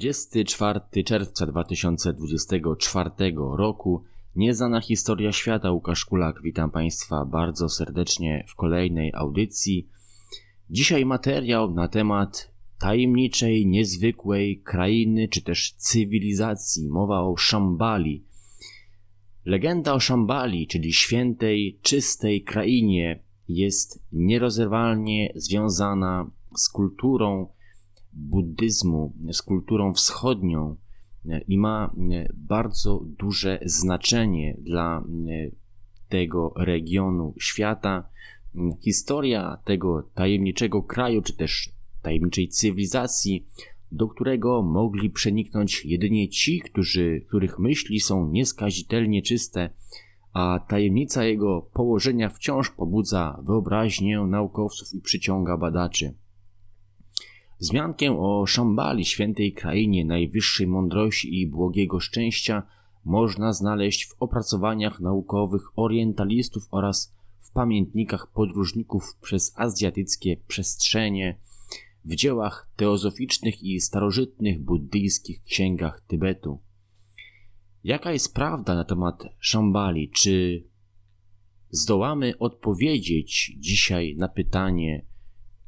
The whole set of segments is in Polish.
24 czerwca 2024 roku Nieznana historia świata Łukasz Kulak. Witam Państwa bardzo serdecznie w kolejnej audycji. Dzisiaj materiał na temat tajemniczej, niezwykłej krainy czy też cywilizacji. Mowa o Szambali. Legenda o Szambali, czyli świętej, czystej krainie, jest nierozerwalnie związana z kulturą buddyzmu, z kulturą wschodnią i ma bardzo duże znaczenie dla tego regionu świata. Historia tego tajemniczego kraju, czy też tajemniczej cywilizacji, do którego mogli przeniknąć jedynie ci, którzy, których myśli są nieskazitelnie czyste, a tajemnica jego położenia wciąż pobudza wyobraźnię naukowców i przyciąga badaczy. Wzmiankę o Szambali, świętej krainie najwyższej mądrości i błogiego szczęścia, można znaleźć w opracowaniach naukowych orientalistów oraz w pamiętnikach podróżników przez azjatyckie przestrzenie, w dziełach teozoficznych i starożytnych buddyjskich księgach Tybetu. Jaka jest prawda na temat Szambali? Czy zdołamy odpowiedzieć dzisiaj na pytanie,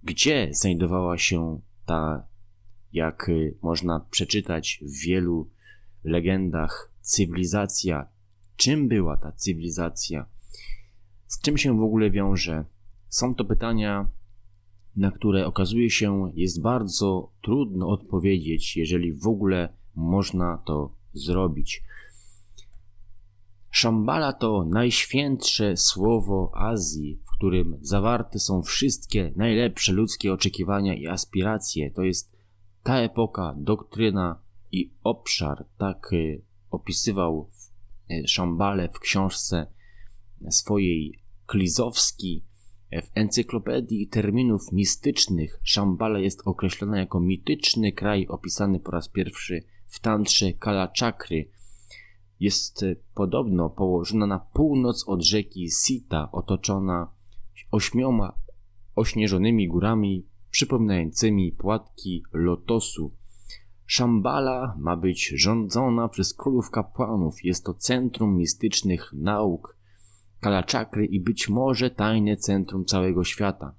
gdzie znajdowała się ta, jak y, można przeczytać w wielu legendach, cywilizacja. Czym była ta cywilizacja? Z czym się w ogóle wiąże? Są to pytania, na które okazuje się jest bardzo trudno odpowiedzieć, jeżeli w ogóle można to zrobić. Szambala to najświętsze słowo Azji, w którym zawarte są wszystkie najlepsze ludzkie oczekiwania i aspiracje. To jest ta epoka, doktryna i obszar. Tak y, opisywał y, Szambale w książce swojej Klizowski. W encyklopedii terminów mistycznych Szambala jest określona jako mityczny kraj opisany po raz pierwszy w tantrze Kalaczakry – jest e, podobno położona na północ od rzeki Sita, otoczona ośmioma ośnieżonymi górami przypominającymi płatki lotosu. Szambala ma być rządzona przez królów kapłanów. Jest to centrum mistycznych nauk, kalaczakry i być może tajne centrum całego świata.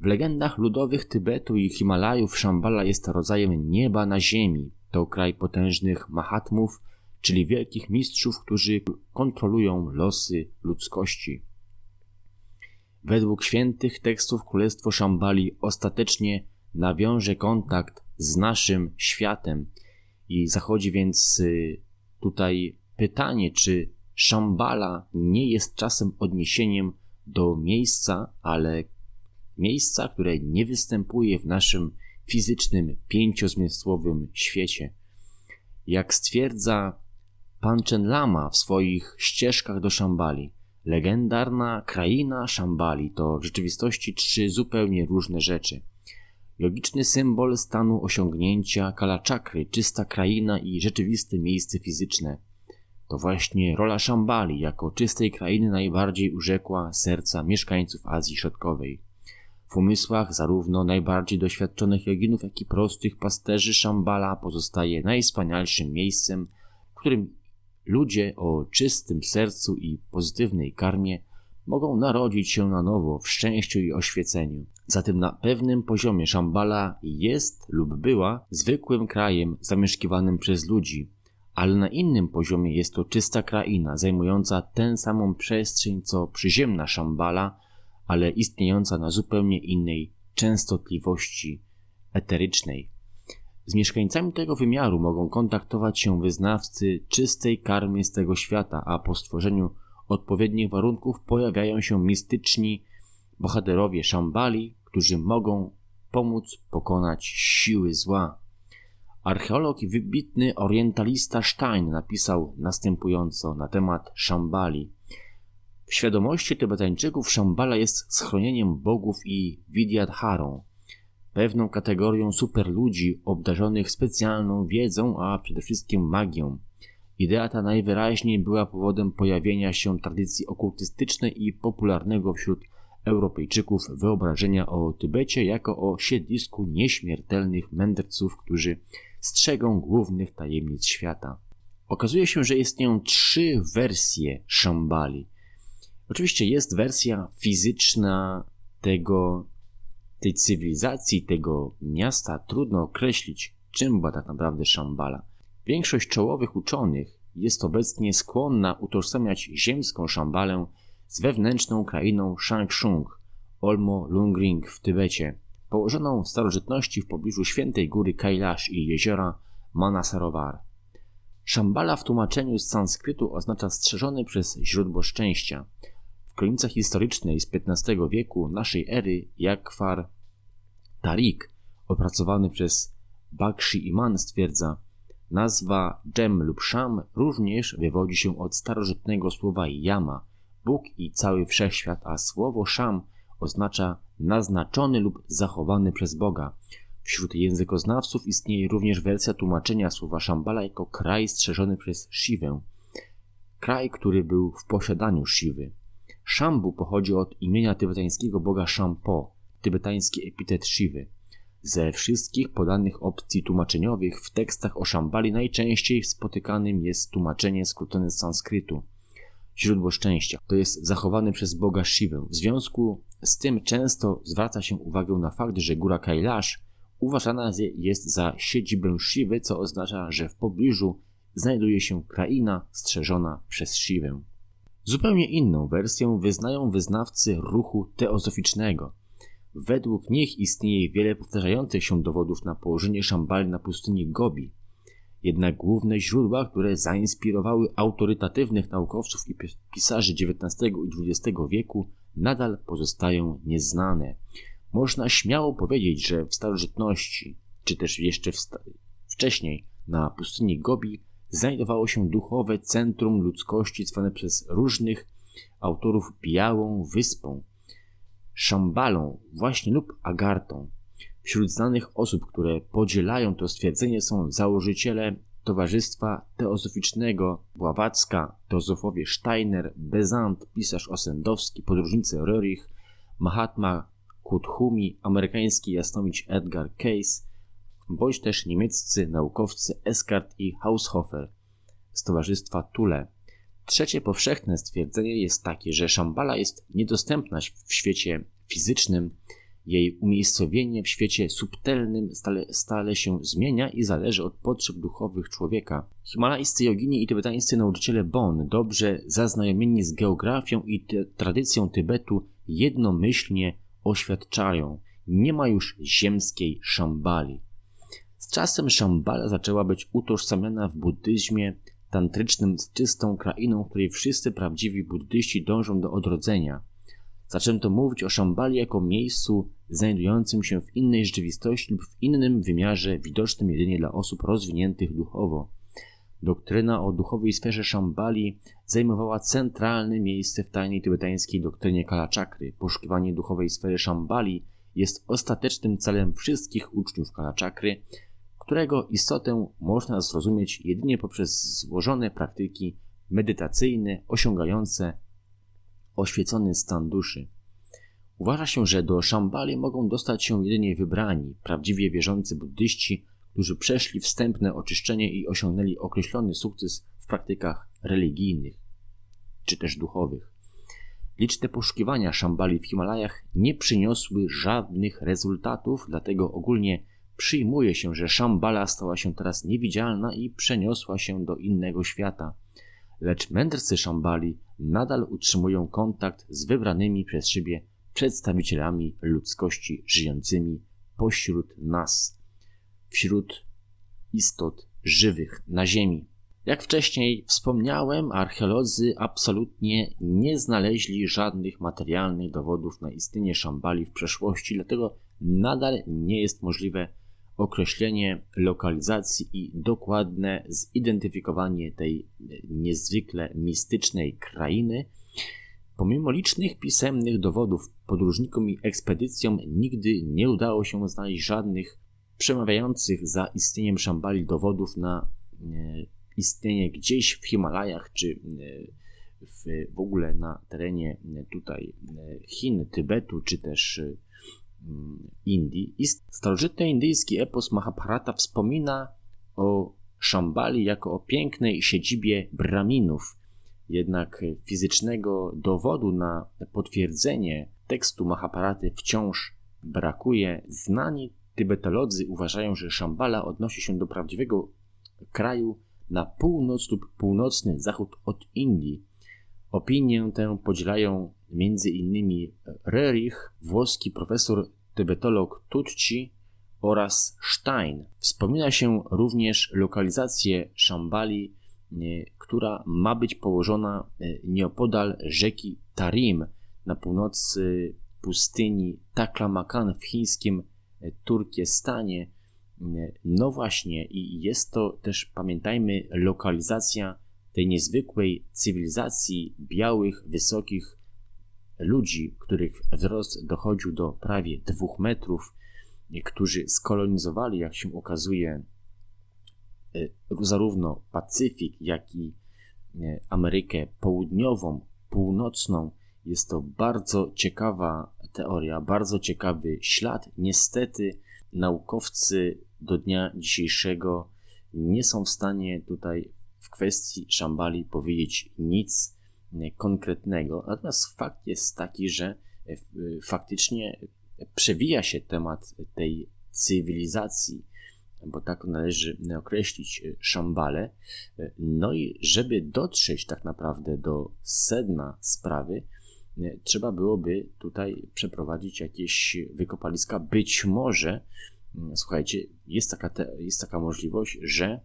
W legendach ludowych Tybetu i Himalajów Szambala jest rodzajem nieba na ziemi. To kraj potężnych mahatmów, czyli wielkich mistrzów, którzy kontrolują losy ludzkości. Według świętych tekstów Królestwo Szambali ostatecznie nawiąże kontakt z naszym światem i zachodzi więc y, tutaj pytanie, czy Szambala nie jest czasem odniesieniem do miejsca, ale miejsca, które nie występuje w naszym fizycznym, pięciozmysłowym świecie. Jak stwierdza Panchen Lama w swoich ścieżkach do Szambali. Legendarna kraina Szambali to w rzeczywistości trzy zupełnie różne rzeczy. Logiczny symbol stanu osiągnięcia kalaczakry, czysta kraina i rzeczywiste miejsce fizyczne. To właśnie rola Szambali jako czystej krainy najbardziej urzekła serca mieszkańców Azji Środkowej. W umysłach zarówno najbardziej doświadczonych joginów, jak i prostych pasterzy Szambala pozostaje najwspanialszym miejscem, w którym Ludzie o czystym sercu i pozytywnej karmie mogą narodzić się na nowo w szczęściu i oświeceniu. Zatem na pewnym poziomie Szambala jest lub była zwykłym krajem zamieszkiwanym przez ludzi, ale na innym poziomie jest to czysta kraina zajmująca tę samą przestrzeń co przyziemna Szambala, ale istniejąca na zupełnie innej częstotliwości eterycznej. Z mieszkańcami tego wymiaru mogą kontaktować się wyznawcy czystej karmy z tego świata, a po stworzeniu odpowiednich warunków pojawiają się mistyczni bohaterowie Szambali, którzy mogą pomóc pokonać siły zła. Archeolog i wybitny orientalista Stein napisał następująco na temat Szambali. W świadomości Tybetańczyków Szambala jest schronieniem bogów i Vidyadharą, pewną kategorią superludzi obdarzonych specjalną wiedzą, a przede wszystkim magią. Idea ta najwyraźniej była powodem pojawienia się tradycji okultystycznej i popularnego wśród Europejczyków wyobrażenia o Tybecie jako o siedlisku nieśmiertelnych mędrców, którzy strzegą głównych tajemnic świata. Okazuje się, że istnieją trzy wersje Szambali. Oczywiście jest wersja fizyczna tego, tej cywilizacji, tego miasta. Trudno określić, czym była tak naprawdę Szambala. Większość czołowych uczonych jest obecnie skłonna utożsamiać ziemską Szambalę z wewnętrzną krainą Shangshung, Olmo Lungring w Tybecie, położoną w starożytności w pobliżu świętej góry Kailash i jeziora Manasarovar. Szambala w tłumaczeniu z sanskrytu oznacza strzeżony przez źródło szczęścia. W kronice historycznej z XV wieku naszej ery Jakwar Tarik, opracowany przez Bakshi Iman stwierdza, nazwa Dżem lub Szam również wywodzi się od starożytnego słowa Yama, Bóg i cały wszechświat, a słowo Szam oznacza naznaczony lub zachowany przez Boga. Wśród językoznawców istnieje również wersja tłumaczenia słowa Szambala jako kraj strzeżony przez Siwę. Kraj, który był w posiadaniu Siwy. Szambu pochodzi od imienia tybetańskiego boga Shampo, tybetański epitet Siwy. Ze wszystkich podanych opcji tłumaczeniowych w tekstach o Szambali najczęściej spotykanym jest tłumaczenie skrócone z sanskrytu. Źródło szczęścia to jest zachowany przez boga Shivę. W związku z tym często zwraca się uwagę na fakt, że góra Kailash uważana jest za siedzibę Shiwy, co oznacza, że w pobliżu znajduje się kraina strzeżona przez Shivę. Zupełnie inną wersję wyznają wyznawcy ruchu teozoficznego. Według nich istnieje wiele powtarzających się dowodów na położenie Szambali na pustyni Gobi. Jednak główne źródła, które zainspirowały autorytatywnych naukowców i pisarzy XIX i XX wieku, nadal pozostają nieznane. Można śmiało powiedzieć, że w starożytności, czy też jeszcze wcześniej na pustyni Gobi znajdowało się duchowe centrum ludzkości zwane przez różnych autorów Białą Wyspą, Szambalą właśnie lub Agartą. Wśród znanych osób, które podzielają to stwierdzenie są założyciele Towarzystwa Teozoficznego Bławacka, teozofowie Steiner, Bezant, pisarz Osendowski, podróżnicy Röhrig, Mahatma Kuthumi, amerykański jasnomicz Edgar Cayce, bądź też niemieccy naukowcy Eskart i Haushofer z Towarzystwa Thule. Trzecie powszechne stwierdzenie jest takie, że Szambala jest niedostępna w świecie fizycznym, jej umiejscowienie w świecie subtelnym stale, stale się zmienia i zależy od potrzeb duchowych człowieka. Himalajscy jogini i tybetańscy nauczyciele Bon, dobrze zaznajomieni z geografią i tradycją Tybetu, jednomyślnie oświadczają, nie ma już ziemskiej Szambali. Czasem Szambala zaczęła być utożsamiana w buddyzmie tantrycznym z czystą krainą, w której wszyscy prawdziwi buddyści dążą do odrodzenia – Zaczęto mówić o Szambali jako miejscu znajdującym się w innej rzeczywistości lub w innym wymiarze widocznym jedynie dla osób rozwiniętych duchowo. Doktryna o duchowej sferze Szambali zajmowała centralne miejsce w tajnej tybetańskiej doktrynie Kalaczakry. Poszukiwanie duchowej sfery Szambali jest ostatecznym celem wszystkich uczniów Kalaczakry, którego istotę można zrozumieć jedynie poprzez złożone praktyki medytacyjne osiągające oświecony stan duszy. Uważa się, że do Szambali mogą dostać się jedynie wybrani, prawdziwie wierzący buddyści, którzy przeszli wstępne oczyszczenie i osiągnęli określony sukces w praktykach religijnych czy też duchowych. Liczne poszukiwania Szambali w Himalajach nie przyniosły żadnych rezultatów, dlatego ogólnie przyjmuje się, że Szambala stała się teraz niewidzialna i przeniosła się do innego świata. Lecz mędrcy Szambali nadal utrzymują kontakt z wybranymi przez siebie przedstawicielami ludzkości żyjącymi pośród nas, wśród istot żywych na Ziemi. Jak wcześniej wspomniałem, archeolodzy absolutnie nie znaleźli żadnych materialnych dowodów na istnienie Szambali w przeszłości, dlatego nadal nie jest możliwe określenie lokalizacji i dokładne zidentyfikowanie tej niezwykle mistycznej krainy. Pomimo licznych pisemnych dowodów podróżnikom i ekspedycjom nigdy nie udało się znaleźć żadnych przemawiających za istnieniem Szambali dowodów na e, istnienie gdzieś w Himalajach czy e, w, ogóle na terenie tutaj e, Chin, Tybetu czy też Indii. I starożytny indyjski epos Mahabharata wspomina o Szambali jako o pięknej siedzibie Braminów, jednak fizycznego dowodu na potwierdzenie tekstu Mahaparaty wciąż brakuje. Znani tybetolodzy uważają, że Szambala odnosi się do prawdziwego kraju na północ lub północny zachód od Indii. Opinię tę podzielają m.in. Rerich, włoski profesor tybetolog Tucci oraz Stein. Wspomina się również lokalizację Szambali, e, która ma być położona e, nieopodal rzeki Tarim na północy pustyni Taklamakan w chińskim e, Turkestanie. No właśnie, i jest to też, pamiętajmy, lokalizacja tej niezwykłej cywilizacji białych, wysokich ludzi, których wzrost dochodził do prawie dwóch metrów, którzy skolonizowali, jak się okazuje, e, zarówno Pacyfik, jak i e, Amerykę Południową, Północną. Jest to bardzo ciekawa teoria, bardzo ciekawy ślad. Niestety, naukowcy do dnia dzisiejszego nie są w stanie tutaj w kwestii Szambali powiedzieć nic e, konkretnego. Natomiast fakt jest taki, że faktycznie przewija się temat tej cywilizacji, bo tak należy określić e, Szambale. E, no i żeby dotrzeć tak naprawdę do sedna sprawy, e, trzeba byłoby tutaj przeprowadzić jakieś wykopaliska. Być może, słuchajcie, jest taka, te, jest taka możliwość, że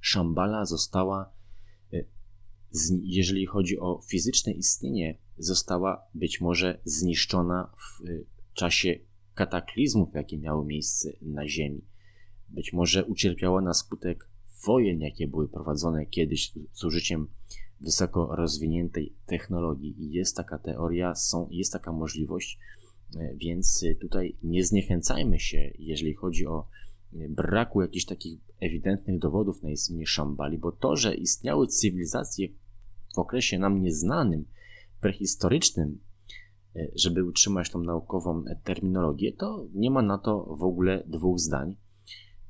Szambala została, jeżeli chodzi o fizyczne istnienie, została być może zniszczona w czasie kataklizmów, jakie miały miejsce na Ziemi. Być może ucierpiała na skutek wojen, jakie były prowadzone kiedyś z użyciem wysoko rozwiniętej technologii. I jest taka teoria, są, jest taka możliwość, e, więc tutaj nie zniechęcajmy się, jeżeli chodzi o braku jakichś takich ewidentnych dowodów na istnienie Szambali, bo to, że istniały cywilizacje w okresie nam nieznanym, prehistorycznym, E, żeby utrzymać tą naukową terminologię, to nie ma na to w ogóle dwóch zdań.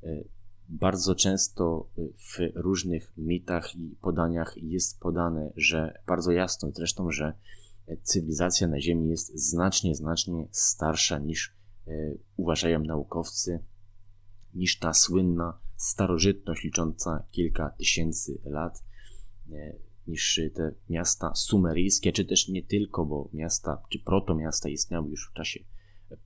E, bardzo często w różnych mitach i podaniach jest podane, że bardzo jasno zresztą, że cywilizacja na Ziemi jest znacznie, znacznie starsza niż e, uważają naukowcy, niż ta słynna starożytność licząca kilka tysięcy lat niż te miasta sumeryjskie, czy też nie tylko, bo miasta, czy protomiasta istniały już w czasie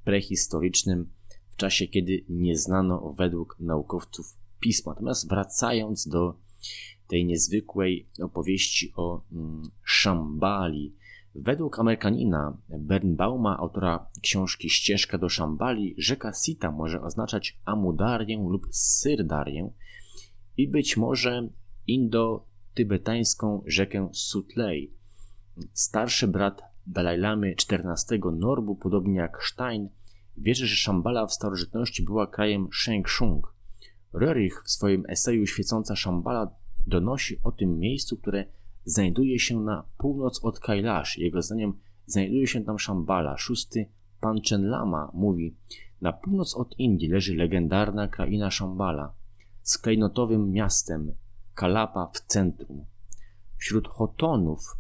prehistorycznym, w czasie kiedy nie znano według naukowców pisma. Natomiast wracając do tej niezwykłej opowieści o mm, Szambali, według Amerykanina Bernbauma, autora książki Ścieżka do Szambali, rzeka Sita może oznaczać Amudarię lub Syrdarię i być może Indo tybetańską rzekę Sutlej. Starszy brat Dalajlamy XIV Norbu, podobnie jak Stein, wierzy, że Szambala w starożytności była krajem Shengshung. Röhrig w swoim eseju Świecąca Szambala donosi o tym miejscu, które znajduje się na północ od Kailash. Jego zdaniem znajduje się tam Szambala. Szósty Panchen Lama mówi, na północ od Indii leży legendarna kraina Szambala z klejnotowym miastem Kalapa w centrum. Wśród Hotonów,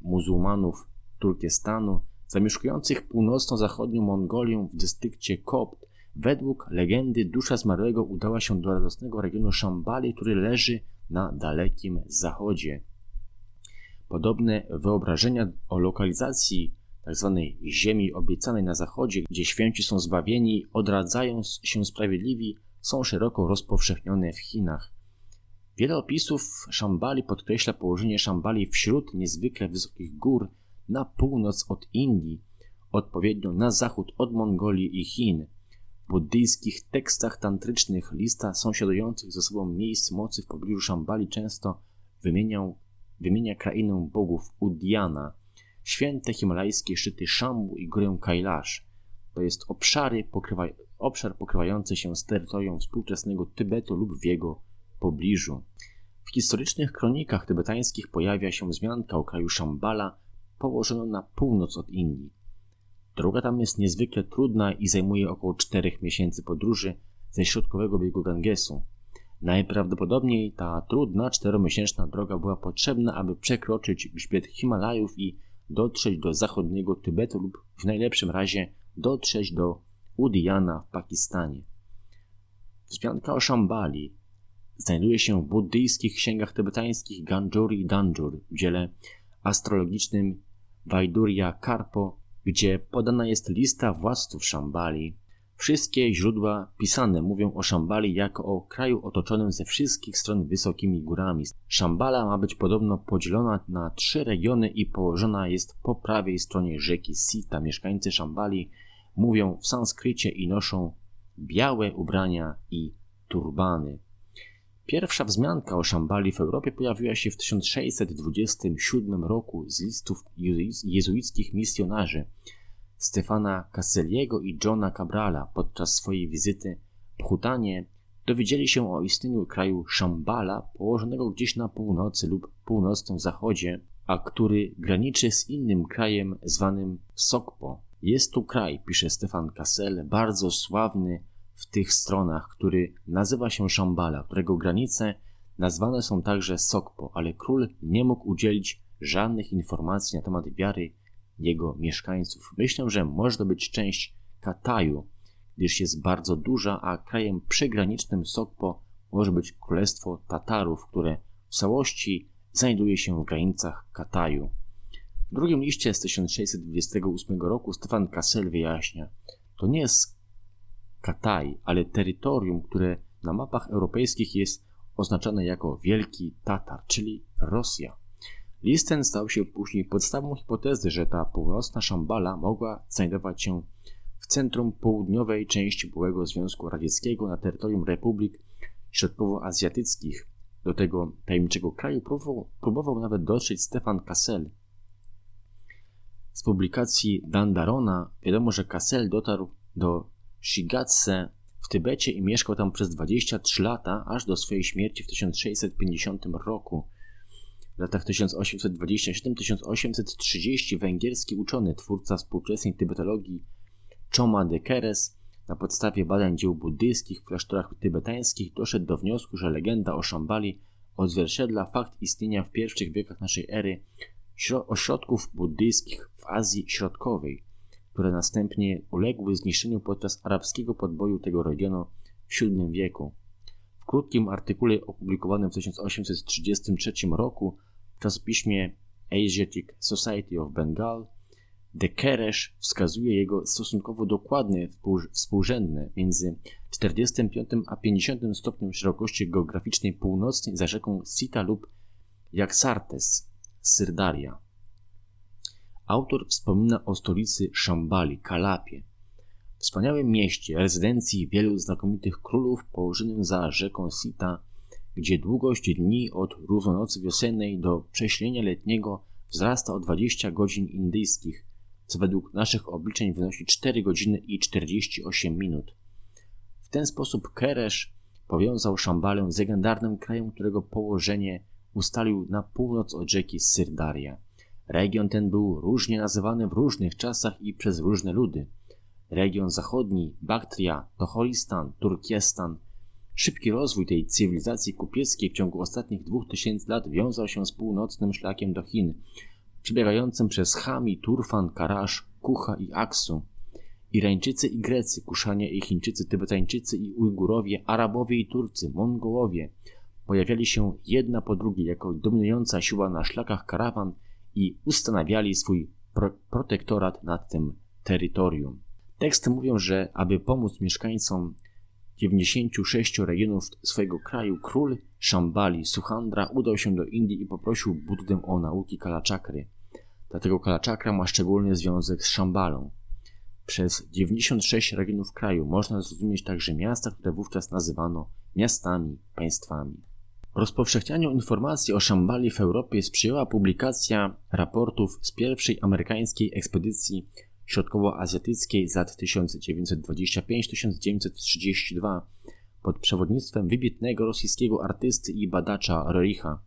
muzułmanów Turkestanu, zamieszkujących północno-zachodnią Mongolię w dystrykcie Kopt, według legendy dusza zmarłego udała się do radosnego regionu Szambali, który leży na dalekim zachodzie. Podobne wyobrażenia o lokalizacji tzw. Ziemi obiecanej na zachodzie, gdzie święci są zbawieni, odradzając się sprawiedliwi, są szeroko rozpowszechnione w Chinach. Wiele opisów Szambali podkreśla położenie Szambali wśród niezwykle wysokich gór na północ od Indii, odpowiednio na zachód od Mongolii i Chin. W buddyjskich tekstach tantrycznych lista sąsiadujących ze sobą miejsc mocy w pobliżu Szambali często wymieniał, wymienia krainę bogów Udiana, święte himalajskie szczyty Szambu i górę Kailash. To jest obszary pokrywa, obszar pokrywający się z terytorium współczesnego Tybetu lub w jego pobliżu. W historycznych kronikach tybetańskich pojawia się wzmianka o kraju Szambala położonym na północ od Indii. Droga tam jest niezwykle trudna i zajmuje około czterech miesięcy podróży ze środkowego biegu Gangesu. Najprawdopodobniej ta trudna czteromiesięczna droga była potrzebna, aby przekroczyć grzbiet Himalajów i dotrzeć do zachodniego Tybetu lub w najlepszym razie dotrzeć do Udiana w Pakistanie. Wzmianka o Szambali znajduje się w buddyjskich księgach tybetańskich Ganjur i Danjur w dziele astrologicznym Vaidurya Karpo, gdzie podana jest lista władców Szambali. Wszystkie źródła pisane mówią o Szambali jako o kraju otoczonym ze wszystkich stron wysokimi górami. Szambala ma być podobno podzielona na trzy regiony i położona jest po prawej stronie rzeki Sita. Mieszkańcy Szambali mówią w sanskrycie i noszą białe ubrania i turbany. Pierwsza wzmianka o Szambali w Europie pojawiła się w 1627 roku z listów jezuickich misjonarzy Stefana Casseliego i Johna Cabrala podczas swojej wizyty w Hutanie dowiedzieli się o istnieniu kraju Szambala położonego gdzieś na północy lub północnym zachodzie, a który graniczy z innym krajem zwanym Sokpo. Jest tu kraj, pisze Stefan Kassel, bardzo sławny w tych stronach, który nazywa się Szambala, którego granice nazwane są także Sokpo, ale król nie mógł udzielić żadnych informacji na temat wiary jego mieszkańców. Myślę, że może to być część Kataju, gdyż jest bardzo duża, a krajem przygranicznym Sokpo może być królestwo Tatarów, które w całości znajduje się w granicach Kataju. W drugim liście z 1628 roku Stefan Kassel wyjaśnia, to nie jest Kataj, ale terytorium, które na mapach europejskich jest oznaczane jako Wielki Tatar, czyli Rosja. List ten stał się później podstawą hipotezy, że ta północna Szambala mogła znajdować się w centrum południowej części byłego Związku Radzieckiego na terytorium republik środkowoazjatyckich. Do tego tajemniczego kraju próbował, próbował nawet dotrzeć Stefan Kassel. Z publikacji Dandarona wiadomo, że Kassel dotarł do Shigatse w Tybecie i mieszkał tam przez 23 lata, aż do swojej śmierci w 1650 roku. W latach 1827-1830 węgierski uczony, twórca współczesnej tybetologii Choma de Keres na podstawie badań dzieł buddyjskich w klasztorach tybetańskich doszedł do wniosku, że legenda o Szambali odzwierciedla fakt istnienia w pierwszych wiekach naszej ery ośrodków buddyjskich w Azji Środkowej, które następnie uległy zniszczeniu podczas arabskiego podboju tego regionu w VII wieku. W krótkim artykule opublikowanym w 1833 roku w czasopiśmie Asiatic Society of Bengal de Keresz wskazuje jego stosunkowo dokładne współrzędne między 45 a 50 stopniem szerokości geograficznej północnej za rzeką Sita lub Jaksartes, Syrdaria. Autor wspomina o stolicy Szambali, Kalapie, wspaniałym mieście, rezydencji wielu znakomitych królów położonym za rzeką Sita gdzie długość dni od równonocy wiosennej do prześlenia letniego wzrasta o 20 godzin indyjskich, co według naszych obliczeń wynosi 4 godziny i 48 minut. W ten sposób Keresz powiązał Szambalę z legendarnym krajem, którego położenie ustalił na północ od rzeki Syrdaria. Region ten był różnie nazywany w różnych czasach i przez różne ludy. Region zachodni, Baktria, Tochoristan, Turkiestan – Szybki rozwój tej cywilizacji kupieckiej w ciągu ostatnich dwóch tysięcy lat wiązał się z północnym szlakiem do Chin, przebiegającym przez Chami, Turfan, Karasz, Kucha i Aksu. Irańczycy i Grecy, Kuszanie i Chińczycy, Tybetańczycy i Ujgurowie, Arabowie i Turcy, Mongołowie pojawiali się jedna po drugiej jako dominująca siła na szlakach karawan i ustanawiali swój pro protektorat nad tym terytorium. Teksty mówią, że aby pomóc mieszkańcom 96 regionów swojego kraju król Szambali Suchandra udał się do Indii i poprosił Buddę o nauki Kalaczakry. Dlatego Kalaczakra ma szczególny związek z Szambalą. Przez 96 regionów kraju można zrozumieć także miasta, które wówczas nazywano miastami, państwami. Rozpowszechnianiu informacji o Szambali w Europie sprzyjała publikacja raportów z pierwszej amerykańskiej ekspedycji środkowoazjatyckiej z lat 1925-1932 pod przewodnictwem wybitnego rosyjskiego artysty i badacza Rericha,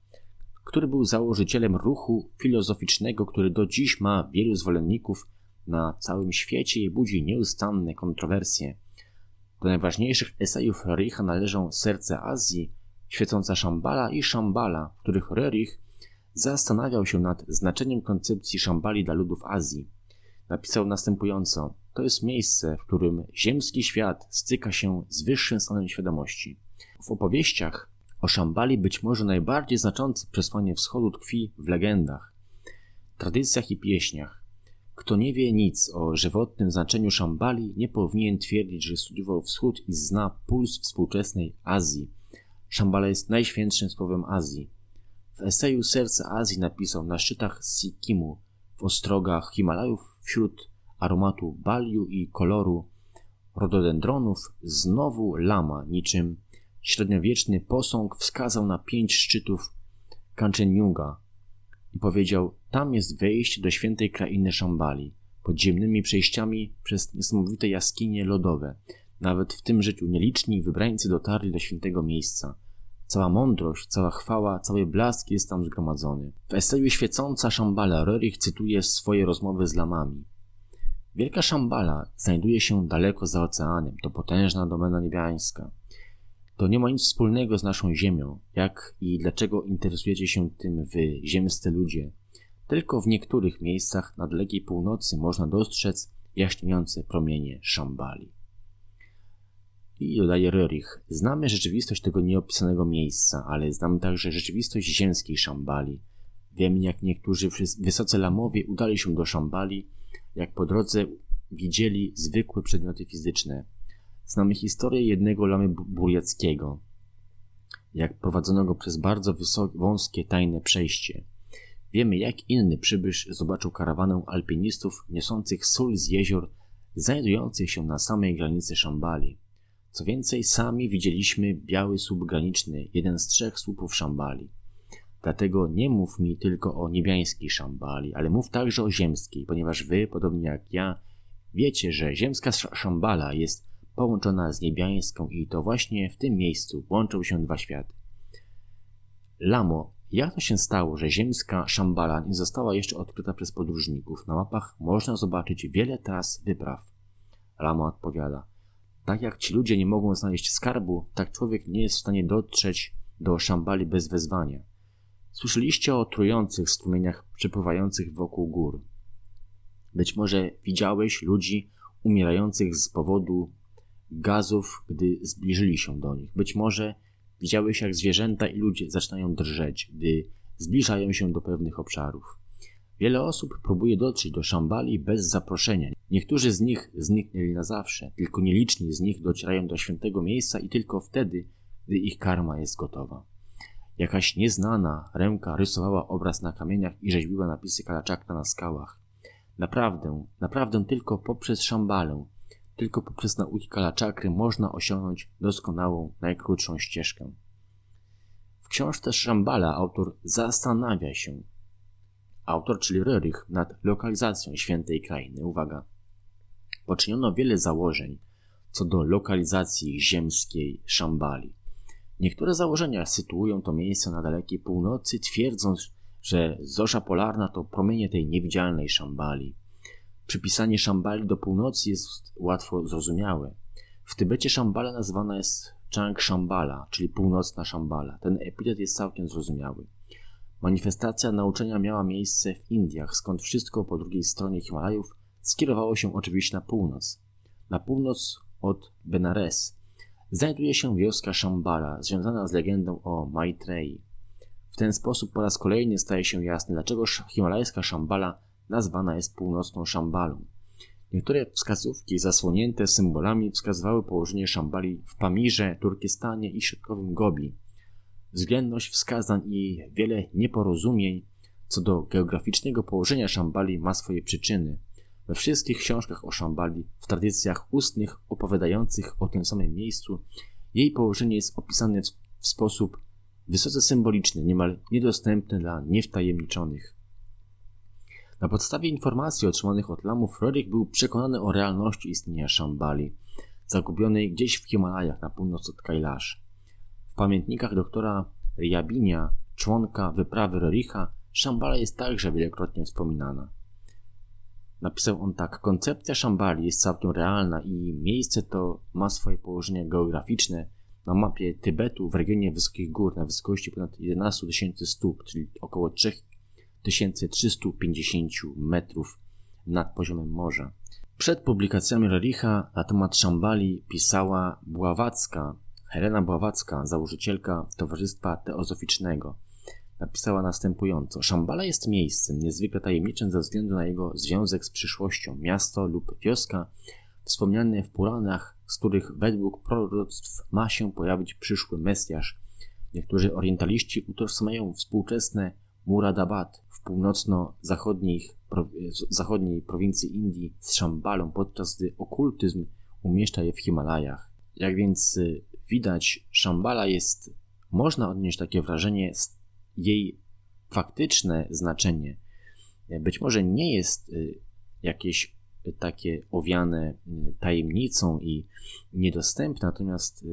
który był założycielem ruchu filozoficznego, który do dziś ma wielu zwolenników na całym świecie i budzi nieustanne kontrowersje. Do najważniejszych esejów Rericha należą Serce Azji, świecąca Szambala i Szambala, w których Rerich zastanawiał się nad znaczeniem koncepcji Szambali dla ludów Azji. Napisał następująco: To jest miejsce, w którym ziemski świat styka się z wyższym stanem świadomości. W opowieściach o Szambali być może najbardziej znaczące przesłanie wschodu tkwi w legendach, tradycjach i pieśniach. Kto nie wie nic o żywotnym znaczeniu Szambali, nie powinien twierdzić, że studiował wschód i zna puls współczesnej Azji. Szambala jest najświętszym słowem Azji. W eseju Serce Azji napisał na szczytach Sikimu, w ostrogach Himalajów, wśród aromatu baliu i koloru rododendronów, znowu lama, niczym średniowieczny posąg, wskazał na pięć szczytów Kanchenjunga i powiedział: Tam jest wejście do świętej krainy Szambali, podziemnymi przejściami przez niesamowite jaskinie lodowe. Nawet w tym życiu nieliczni wybrańcy dotarli do świętego miejsca. Cała mądrość, cała chwała, cały blask jest tam zgromadzony. W eseju Świecąca Szambala Rörich cytuje swoje rozmowy z lamami. Wielka Szambala znajduje się daleko za oceanem, to potężna domena niebiańska. To nie ma nic wspólnego z naszą Ziemią. Jak i dlaczego interesujecie się tym wy, ziemscy ludzie? Tylko w niektórych miejscach na dalekiej północy można dostrzec jaśniejące promienie Szambali. I dodaje Rörich, znamy rzeczywistość tego nieopisanego miejsca, ale znamy także rzeczywistość ziemskiej Szambali. Wiemy, jak niektórzy wysoce lamowie udali się do Szambali, jak po drodze widzieli zwykłe przedmioty fizyczne. Znamy historię jednego lamy buriackiego, jak prowadzonego przez bardzo wąskie, tajne przejście. Wiemy, jak inny przybysz zobaczył karawanę alpinistów niosących sól z jezior znajdujących się na samej granicy Szambali. Co więcej, sami widzieliśmy biały słup graniczny, jeden z trzech słupów Szambali. Dlatego nie mów mi tylko o niebiańskiej Szambali, ale mów także o ziemskiej, ponieważ wy, podobnie jak ja, wiecie, że ziemska Szambala jest połączona z niebiańską i to właśnie w tym miejscu łączą się dwa światy. Lamo, jak to się stało, że ziemska Szambala nie została jeszcze odkryta przez podróżników? Na mapach można zobaczyć wiele tras wypraw. Lamo odpowiada – tak jak ci ludzie nie mogą znaleźć skarbu, tak człowiek nie jest w stanie dotrzeć do Szambali bez wezwania. Słyszeliście o trujących strumieniach przepływających wokół gór. Być może widziałeś ludzi umierających z powodu gazów, gdy zbliżyli się do nich. Być może widziałeś, jak zwierzęta i ludzie zaczynają drżeć, gdy zbliżają się do pewnych obszarów. Wiele osób próbuje dotrzeć do Szambali bez zaproszenia. Niektórzy z nich zniknęli na zawsze, tylko nieliczni z nich docierają do świętego miejsca i tylko wtedy, gdy ich karma jest gotowa. Jakaś nieznana ręka rysowała obraz na kamieniach i rzeźbiła napisy kalaczakra na skałach. Naprawdę, naprawdę tylko poprzez Szambalę, tylko poprzez nauki kalaczakry można osiągnąć doskonałą, najkrótszą ścieżkę. W książce Szambala autor zastanawia się, autor, czyli Rörych, nad lokalizacją świętej krainy. Uwaga. Poczyniono wiele założeń co do lokalizacji ziemskiej Szambali. Niektóre założenia sytuują to miejsce na dalekiej północy, twierdząc, że zorza polarna to promienie tej niewidzialnej Szambali. Przypisanie Szambali do północy jest łatwo zrozumiałe. W Tybecie Szambala nazywana jest Chang Shambala, czyli północna Szambala. Ten epitet jest całkiem zrozumiały. Manifestacja nauczenia miała miejsce w Indiach, skąd wszystko po drugiej stronie Himalajów skierowało się oczywiście na północ. Na północ od Benares znajduje się wioska Shambhala, związana z legendą o Maitreyi. W ten sposób po raz kolejny staje się jasne, dlaczego himalajska Shambhala nazwana jest północną Shambalą. Niektóre wskazówki zasłonięte symbolami wskazywały położenie Szambali w Pamirze, Turkestanie i środkowym Gobi. Względność wskazań i wiele nieporozumień co do geograficznego położenia Szambali ma swoje przyczyny. We wszystkich książkach o Szambali, w tradycjach ustnych opowiadających o tym samym miejscu, jej położenie jest opisane w sposób wysoce symboliczny, niemal niedostępny dla niewtajemniczonych. Na podstawie informacji otrzymanych od lamów Rorik był przekonany o realności istnienia Szambali, zagubionej gdzieś w Himalajach na północ od Kailash. Pamiętnikach doktora Riabinia, członka wyprawy Roricha, Szambala jest także wielokrotnie wspominana. Napisał on tak: Koncepcja Szambali jest całkiem realna i miejsce to ma swoje położenie geograficzne na mapie Tybetu w regionie Wysokich Gór na wysokości ponad 11 tysięcy stóp, czyli około 3350 metrów nad poziomem morza. Przed publikacjami Rericha na temat Szambali pisała Bławacka, Helena Bławacka, założycielka Towarzystwa Teozoficznego. Napisała następująco: Szambala jest miejscem niezwykle tajemniczym ze względu na jego związek z przyszłością. Miasto lub wioska wspomniane w Puranach, z których według proroctw ma się pojawić przyszły Mesjasz. Niektórzy orientaliści utożsamiają współczesne Muradabad w północno-zachodniej zachodniej prowincji Indii z Szambalą, podczas gdy okultyzm umieszcza je w Himalajach. Jak więc y, widać, Szambala jest, można odnieść takie wrażenie, jej faktyczne znaczenie. Być może nie jest y, jakieś takie owiane y, tajemnicą i niedostępne, natomiast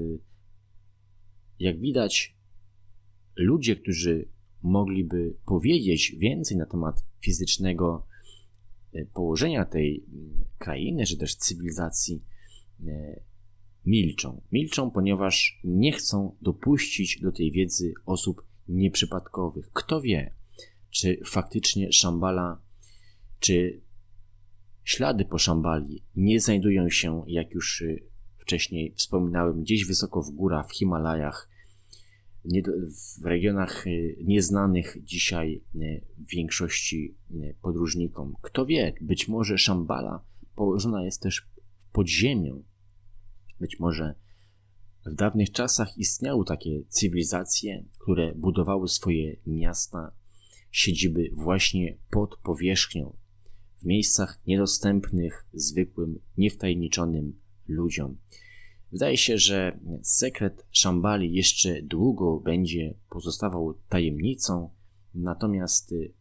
jak widać, ludzie, którzy mogliby powiedzieć więcej na temat fizycznego e, położenia tej krainy, czy też cywilizacji, e, milczą. Milczą, ponieważ nie chcą dopuścić do tej wiedzy osób nieprzypadkowych. Kto wie, czy faktycznie Szambala, czy ślady po Szambali nie znajdują się, jak już e, wcześniej wspominałem, gdzieś wysoko w górach, w Himalajach, w regionach y, nieznanych dzisiaj y, większości y, podróżnikom. Kto wie, być może Szambala położona jest też pod ziemią. Być może w dawnych czasach istniały takie cywilizacje, które budowały swoje miasta, siedziby właśnie pod powierzchnią, w miejscach niedostępnych zwykłym, niewtajemniczonym ludziom. Wydaje się, że sekret Szambali jeszcze długo będzie pozostawał tajemnicą, natomiast y,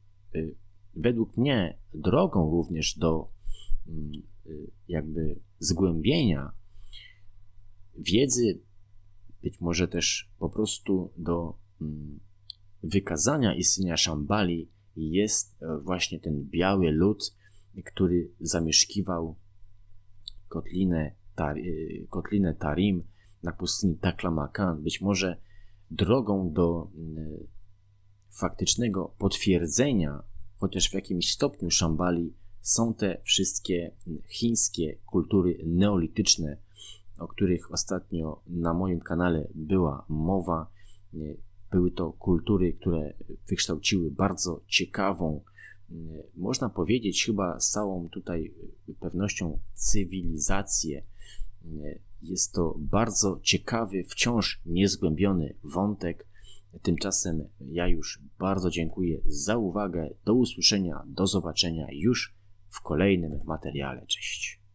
według mnie drogą również do mm, y, jakby zgłębienia wiedzy, być może też po prostu do mm, wykazania istnienia Szambali jest e, właśnie ten biały lud, który zamieszkiwał kotlinę Y, kotlinę Tarim na pustyni Taklamakan, być może drogą do y, faktycznego potwierdzenia, chociaż w jakimś stopniu Szambali, są te wszystkie chińskie kultury neolityczne, o których ostatnio na moim kanale była mowa. Y, były to kultury, które wykształciły bardzo ciekawą, można powiedzieć, chyba z całą tutaj pewnością cywilizację jest to bardzo ciekawy, wciąż niezgłębiony wątek. Tymczasem ja już bardzo dziękuję za uwagę. Do usłyszenia, do zobaczenia już w kolejnym materiale. Cześć.